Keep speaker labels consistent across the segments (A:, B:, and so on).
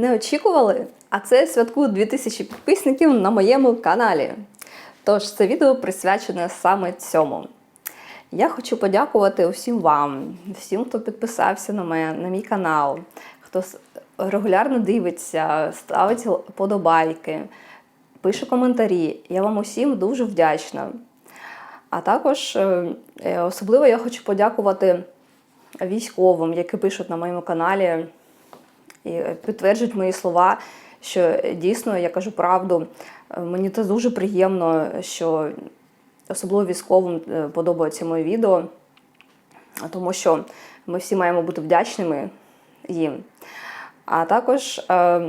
A: Не очікували? А це святкую 2000 підписників на моєму каналі. Тож це відео присвячене саме цьому. Я хочу подякувати усім вам, всім, хто підписався на мене, на мій канал, хто регулярно дивиться, ставить подобайки, пише коментарі. Я вам усім дуже вдячна. А також е, е, особливо я хочу подякувати військовим, які пишуть на моєму каналі і підтверджують мої слова, що дійсно я кажу правду. Е, Мені це дуже приємно, що особливо військовим е, подобаються мої відео, тому що ми всі маємо бути вдячними їм. А також е,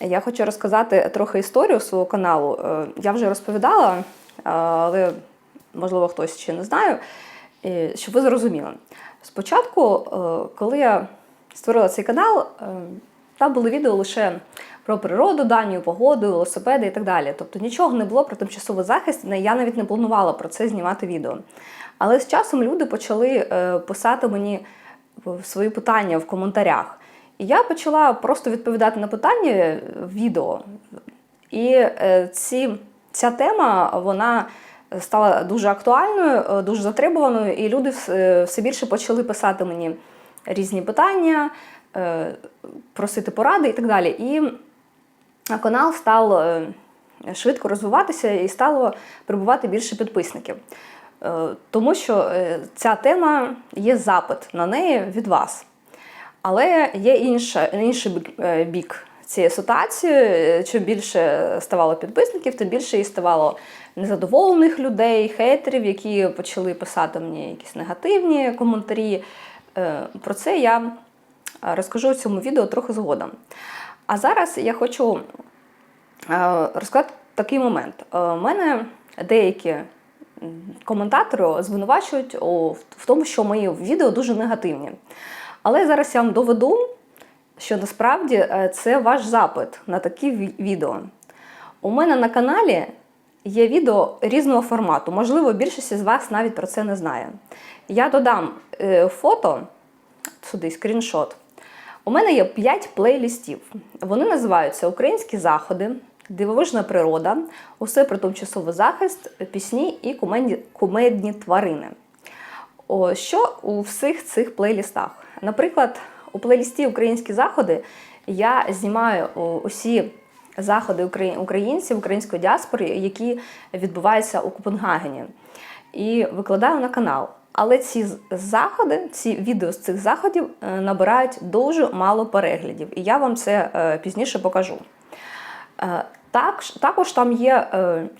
A: я хочу розказати трохи історію свого каналу. Я вже розповідала, але можливо хтось ще не знає, щоб ви зрозуміли. Спочатку, коли я створила цей канал, е, там були відео лише про природу, данію, погоду, велосипеди і так далі. Тобто нічого не було про тимчасовий захист, я навіть не планувала про це знімати відео. Але з часом люди почали е, писати мені свої питання в коментарях. І я почала просто відповідати на питання в відео. І е, ці, ця тема вона стала дуже актуальною, е, дуже затребуваною, і люди е, все більше почали писати мені різні питання, е, просити поради і так далі. І канал став е, швидко розвиватися і стало прибувати більше підписників. Е, Тому що ця тема є запит на неї від вас. Але є інша, інший бік, цієї ситуації. Чим більше ставало підписників, тим більше і ставало незадоволених людей, хейтерів, які почали писати мені якісь негативні коментарі. Е, Про це я е, розкажу у цьому відео трохи згодом. А зараз я хочу е, розказати такий момент. У мене деякі коментатори звинувачують в тому, що мої відео дуже негативні. Але зараз я вам доведу, що насправді це ваш запит на такі відео. У мене на каналі є відео різного формату. Можливо, більшість з вас навіть про це не знає. Я додам е, фото, сюди скріншот. У мене є 5 плейлістів. Вони називаються Українські заходи, Дивовижна природа, усе про тимчасовий захист, пісні і кумедні, кумедні тварини. О, що у всіх цих плейлістах? Наприклад, у плейлісті Українські заходи я знімаю усі заходи українців, української діаспори, які відбуваються у Копенгагені, і викладаю на канал. Але ці заходи, ці відео з цих заходів е, набирають дуже мало переглядів, і я вам це е, пізніше покажу. Е, Так, також там є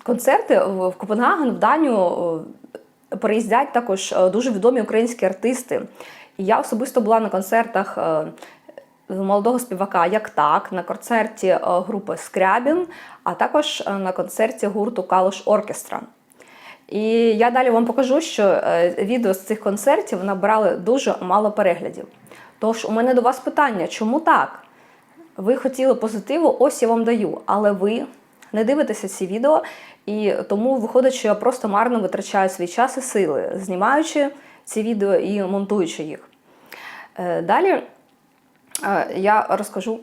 A: концерти в Копенгаген, в Данію. Приїздять також дуже відомі українські артисти. І я особисто була на концертах молодого співака Як так, на концерті е, групи Скрябін, а також е, на концерті гурту Калуш Оркестра. І я далі вам покажу, що е, відео з цих концертів набрали дуже мало переглядів. Тож у мене до вас питання: чому так? Ви хотіли позитиву, ось я вам даю, але ви не дивитеся ці відео, і тому виходить, що я просто марно витрачаю свій час і сили, знімаючи ці відео і монтуючи їх. Далі я розкажу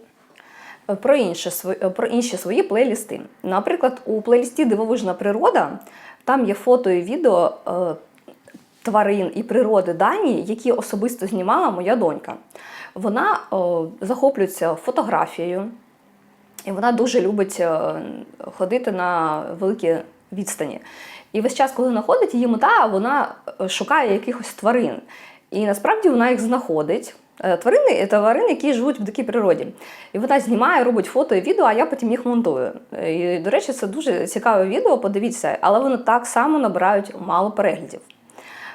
A: про, інше, сво- про інші свої плейлісти. Наприклад, у плейлісті Дивовижна природа там є фото і відео е, тварин і природи Данії, які особисто знімала моя донька. Вона захоплюється фотографією, і вона дуже любить е, ходити на великі відстані. І весь час, коли вона ходить, її мета вона е, шукає якихось тварин. І насправді вона їх знаходить. Е, Тварини тварини, які живуть в дикій природі. І вона знімає, робить фото і відео, а я потім їх монтую. Е, І, до речі, це дуже цікаве відео, подивіться, але вони так само набирають мало переглядів.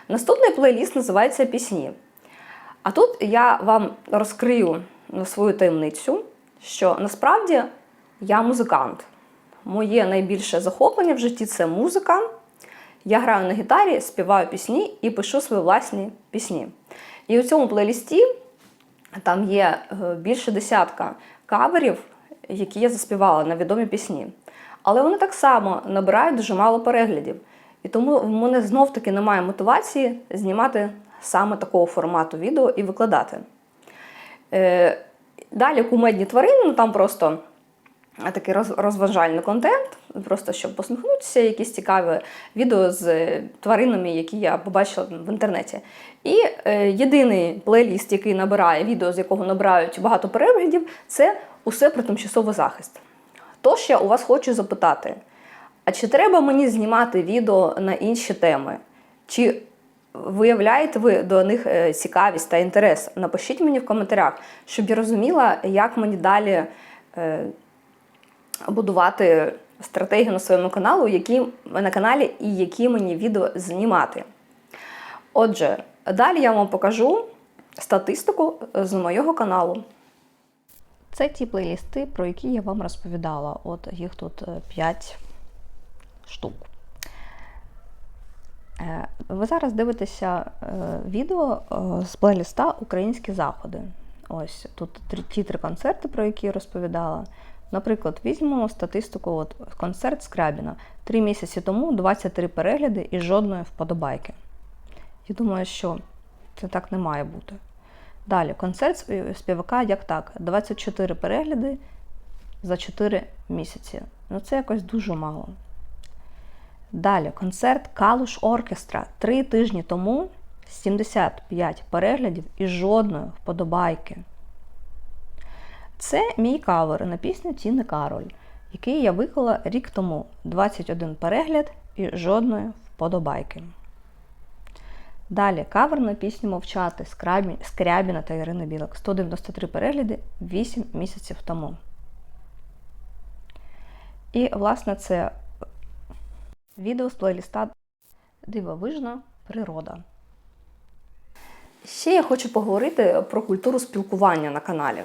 A: Наступний плейліст називається Пісні. А тут я вам розкрию свою таємницю, що насправді я музикант. Моє найбільше захоплення в житті це музика. Я граю на гітарі, співаю пісні і пишу свої власні пісні. І у цьому плейлісті там є е, більше десятка каверів, які я заспівала на відомі пісні. Але вони так само набирають дуже мало переглядів. І тому в мене знов-таки немає мотивації знімати саме такого формату відео і викладати. Е, Далі кумедні тварини, ну там просто такий роз- розважальний контент, просто щоб посміхнутися, якісь цікаві відео з тваринами, які я побачила в інтернеті. І е, єдиний плейліст, який набирає відео, з якого набирають багато переглядів, це усе про тимчасовий захист. Тож я у вас хочу запитати: а чи треба мені знімати відео на інші теми? Чи виявляєте ви до них е, цікавість та інтерес? Напишіть мені в коментарях, щоб я розуміла, як мені далі е, будувати стратегію на своєму каналу, які, на каналі і які мені відео знімати. Отже, далі я вам покажу статистику з моєго каналу. Це ті плейлісти, про які я вам розповідала. От їх тут 5 штук. Е, Ви зараз дивитеся е, відео е, з плейліста Українські заходи. Ось тут ті три концерти, про які я розповідала. Наприклад, візьмемо статистику от, концерт Скрябіна. Три місяці тому 23 перегляди і жодної вподобайки. Я думаю, що це так не має бути. Далі, концерт співака як так. 24 перегляди за 4 місяці. Ну це якось дуже мало. Далі, концерт Калуш Оркестра. Три тижні тому 75 переглядів і жодної вподобайки. Це мій кавер на пісню Тіни Кароль, який я виклала рік тому. 21 перегляд і жодної вподобайки. Далі кавер на пісню Мовчати Скрябіна та Ірини Білик. 193 перегляди 8 місяців тому. І, власне, це відео з плейліста Дивовижна природа. Ще я хочу поговорити про культуру спілкування на каналі.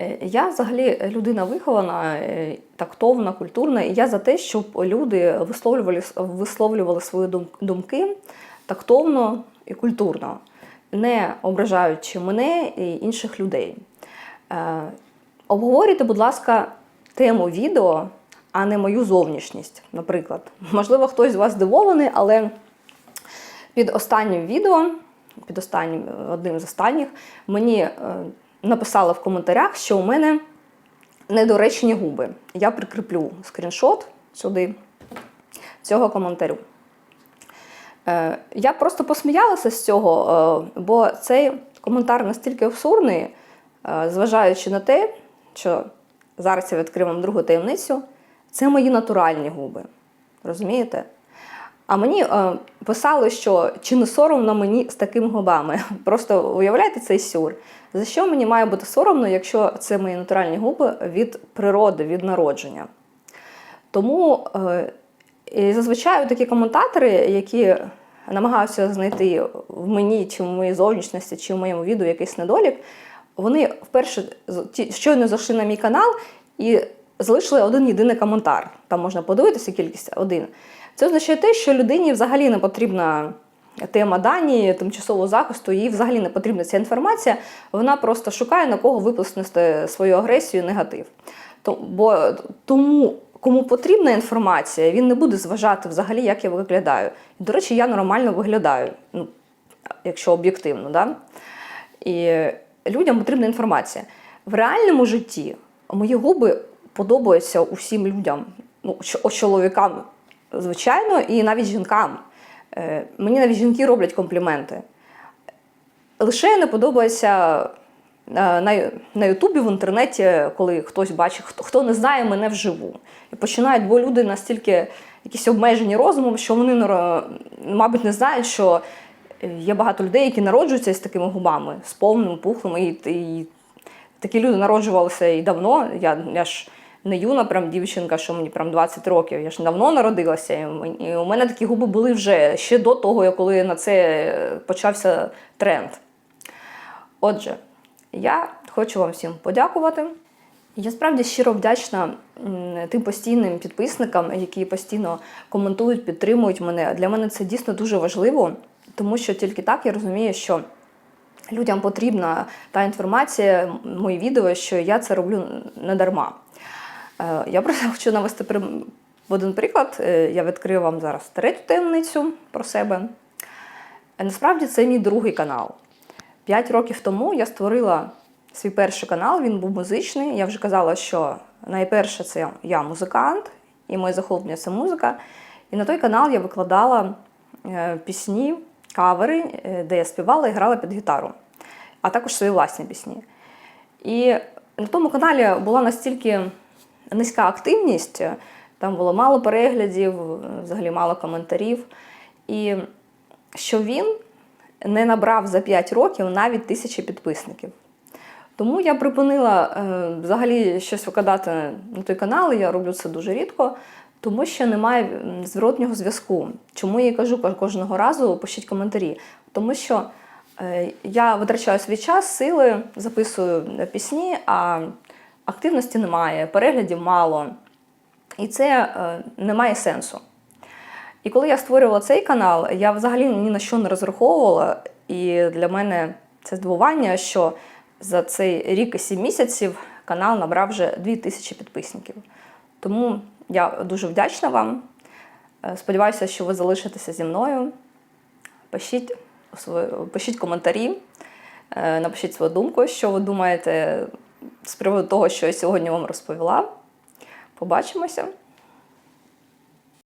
A: Е, Я взагалі людина вихована, е, тактовна, культурна, і я за те, щоб люди висловлювали, висловлювали свої думки тактовно і культурно, не ображаючи мене і інших людей. Е, Обговорюйте, будь ласка, тему відео, а не мою зовнішність, наприклад. Можливо, хтось з вас здивований, але під останнім відео, під останнім, одним з останніх, мені написали в коментарях, що у мене недоречні губи. Я прикріплю скріншот сюди цього коментарю. Е, Я просто посміялася з цього, е, бо цей коментар настільки абсурдний, е, зважаючи на те, що зараз я відкрию другу таємницю, це мої натуральні губи. Розумієте? А мені е, писали, що чи не соромно мені з такими губами. Просто уявляєте цей сюр. За що мені має бути соромно, якщо це мої натуральні губи від природи, від народження? Тому е, і зазвичай такі коментатори, які намагаються знайти в мені, чи в моїй зовнішності, чи в моєму відео якийсь недолік, вони вперше ті- щойно зайшли на мій канал і залишили один єдиний коментар. Там можна подивитися кількість один. Це означає те, що людині взагалі не потрібна тема дані, тимчасового захисту, їй взагалі не потрібна ця інформація. Вона просто шукає на кого виплеснути свою агресію негатив. Бо тому, кому потрібна інформація, він не буде зважати взагалі, як я виглядаю. До речі, я нормально виглядаю, ну, якщо об'єктивно. Да? І людям потрібна інформація. В реальному житті мої губи подобаються усім людям, ну, чоловікам, звичайно, і навіть жінкам. Е, Мені навіть жінки роблять компліменти. Лише не подобається е, на, Ютубі в інтернеті, коли хтось бачить, хто не знає мене вживу. І починають, бо люди настільки якісь обмежені розумом, що вони, мабуть, не знають, що є багато людей, які народжуються з такими губами, з повними, пухлими. І, і такі люди народжувалися і давно. Я, я ж не юна прям дівчинка, що мені прям 20 років. Я ж давно народилася. І у мене такі губи були вже ще до того, коли на це почався тренд. Отже, я хочу вам всім подякувати. Я справді щиро вдячна тим постійним підписникам, які постійно коментують, підтримують мене. Для мене це дійсно дуже важливо, тому що тільки так я розумію, що людям потрібна та інформація, мої відео, що я це роблю не дарма. Е, Я просто хочу навести один приклад. Е, Я відкрию вам зараз третю таємницю про себе. Е, Насправді це мій другий канал. П'ять років тому я створила свій перший канал, він був музичний. Я вже казала, що найперше це я музикант, і моє захоплення це музика. І на той канал я викладала пісні, кавери, де я співала і грала під гітару, а також свої власні пісні. І на тому каналі була настільки низька активність, там було мало переглядів, взагалі мало коментарів. І що він не набрав за 5 років навіть тисячі підписників. Тому я припинила е, взагалі щось викладати на той канал, я роблю це дуже рідко, тому що немає зворотнього зв'язку. Чому я кажу кожного разу, пишіть коментарі. Тому що е, я витрачаю свій час, сили, записую пісні, а активності немає, переглядів мало. І це е, не має сенсу. І коли я створювала цей канал, я взагалі ні на що не розраховувала. І для мене це здивування, що за цей рік і сім місяців канал набрав вже 2000 підписників. Тому я дуже вдячна вам. Е, Сподіваюся, що ви залишитеся зі мною. Пишіть, пишіть коментарі, е, напишіть свою думку, що ви думаєте з приводу того, що я сьогодні вам розповіла. Побачимося.